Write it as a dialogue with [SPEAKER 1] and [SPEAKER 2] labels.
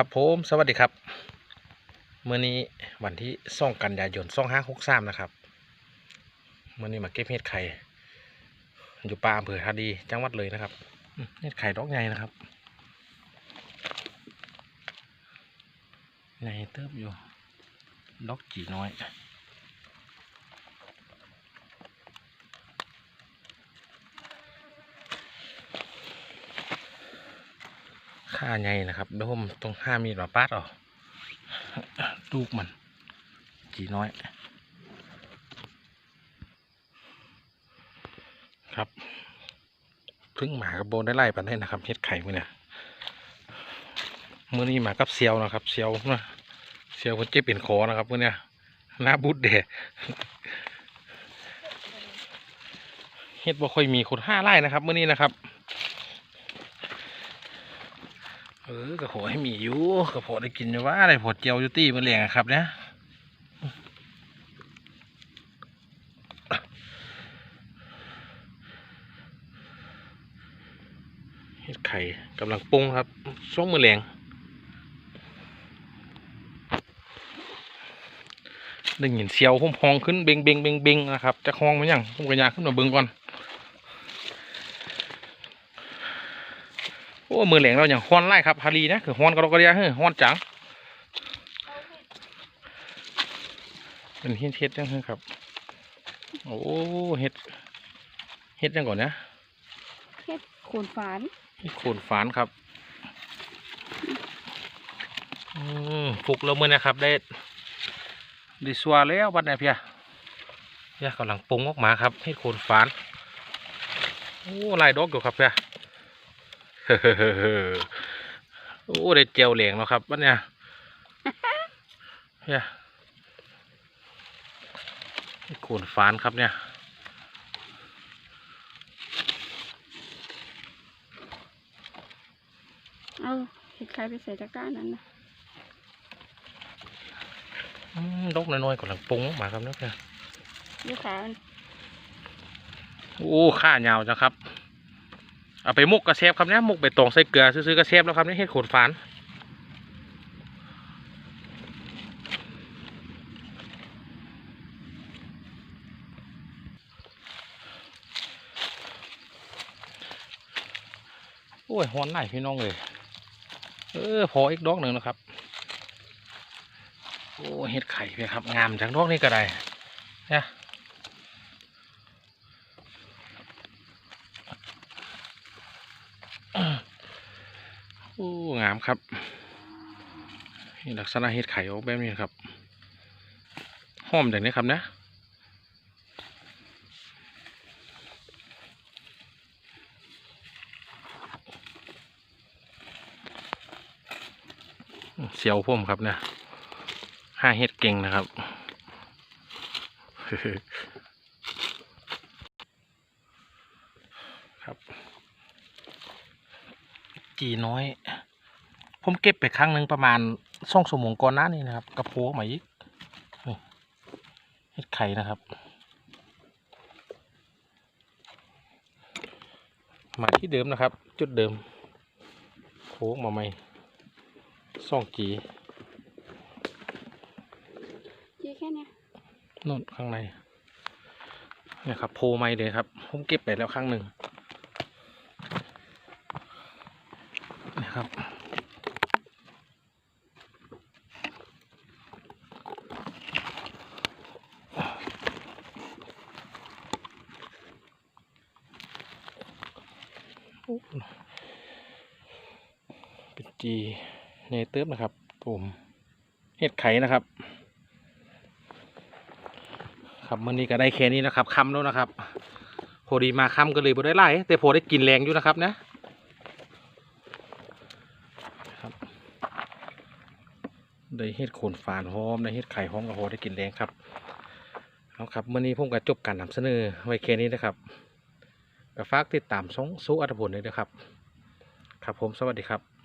[SPEAKER 1] ครับผมสวัสดีครับเมื่อนี้วันที่ส่องกันยายนส่องห้าหกสามนะครับเมื่อนี้มาเก็บเห็ดไข่อยู่ป่าอำเภอท่าดีจังหวัดเลยนะครับอืมเห็ดไข่ดอกใหญ่นะครับใหญ่เติบอยู่ดอกจีน้อยาใหญ่นะครับเดี๋ยวผมต้องห้ามีดมาปาดออกลูกมันจีน้อย ครับเพึ่งหมากับโบนได้ไล่ปันได้นะครับเฮ็ดไข่มือเนี่ยมือนี้หมากับเซียวนะครับเซียวนะเซียวคนเจ็บเป็นคอนะครับมือเนี่ยหน้าบุดเดะเฮ็ดบ่ค่อยมีคนห้าไร่นะครับมือนี้นะครับ เออก็ขอให้มีอยู่ก็พอได้กินอยู่ว่าได้พอเจียวยูตี้มันเลี้ยงครับเนี่ยเห็ดไข่กำลังปรุงครับช่วงมือแรงได้ยินเสียวพุ่มพองขึ้นเบงเบงเบงเบงนะครับจะคลองมันยังผมกระยากขึ้นมาเบิ่งก่อน โอ้มือแหลงเราอย่างฮ้อนไล่ครับฮารีนะคือฮ้อนก็เราก็เรียกเฮ้ยฮ้อนจังเป็นเฮ็ดเฮ็ดจังเฮ้ยครับ โอ้เฮ็ดเฮ็ดจังก่อนนะ
[SPEAKER 2] เฮ็ดโขนฝาน
[SPEAKER 1] เฮ็ดโคนฝานครับอืมปลุกเราเมื่อนะครับ ได้ได้สัวแล้วบัดเนี่ยเพียเพียกำลังปรุงออกมาครับเฮ็ดโคนฝานโอ้ลายดอกอยู่ครับเพีย โอ้ได้เจียวเหลียงแล้วครับวันเนี้ยเนี่ยนี่โขนฟานครับเนี่ย
[SPEAKER 2] เอาเห็ดไข่ไปใส่ตะกร้านั้นนะ
[SPEAKER 1] อืมดกน้อยๆกำลังปรุงออกมาครับเนี่ย
[SPEAKER 2] ลูกค้ามัน
[SPEAKER 1] โอ้ข้ายาวจังครับ เอาไปมุกกระเซฟครับเนี่ยมุกไปตองใส่เกลือซื้อๆกระเซฟแล้วครับนี่เห็ดโขนฟานโอ้ยฮ้อนไหนพี่น้องเลยเออพออีกดอกหนึ่งนะครับโอ้เห็ดไข่เลยครับงามจังดอกนี้ก็ได้เนี่ย โอ้งามครับนี่ลักษณะเห็ดไข่ออกแบบนี้ครับหอมอย่างนี้ครับนะเสียวพ่มครับนี่ยห้าเห็ดเก่งนะครับ ครับ จีน้อย ผมเก็บไปครั้งหนึ่งประมาณสองชั่วโมงก่อนหน้านี้นะครับ กระโพกมาอีกนี่เห็ดไข่นะครับ มาที่เดิมนะครับ จุดเดิมโค้งมาใหม่สองจี
[SPEAKER 2] จี้แค่เนี้ย
[SPEAKER 1] นู่นข้างในเนี่ยครับโพไม้เลยครับผมเก็บไปแล้วครั้งหนึ่งนะครับ เป็นจีเนเติร์นะครับผมเห็ดไข่นะครับ ครับมื่อนี้ก็ได้แค่นี้นะครับคำแล้วนะครับพอดีมาคำก็เลยบ่ได้ไล่แต่พอได้กินแรงอยู่นะครับนะครับได้เฮ็ดโขนฝานหอมได้เฮ็ดไข่หอมกับพอได้กินแรงครับเอาครับมื่อนี้ผมก็จบการนำเสนอไว้แค่นี้นะครับ ฝากติดตามสงสู้อัตพลเลยนะครับ ครับผมสวัสดีครับ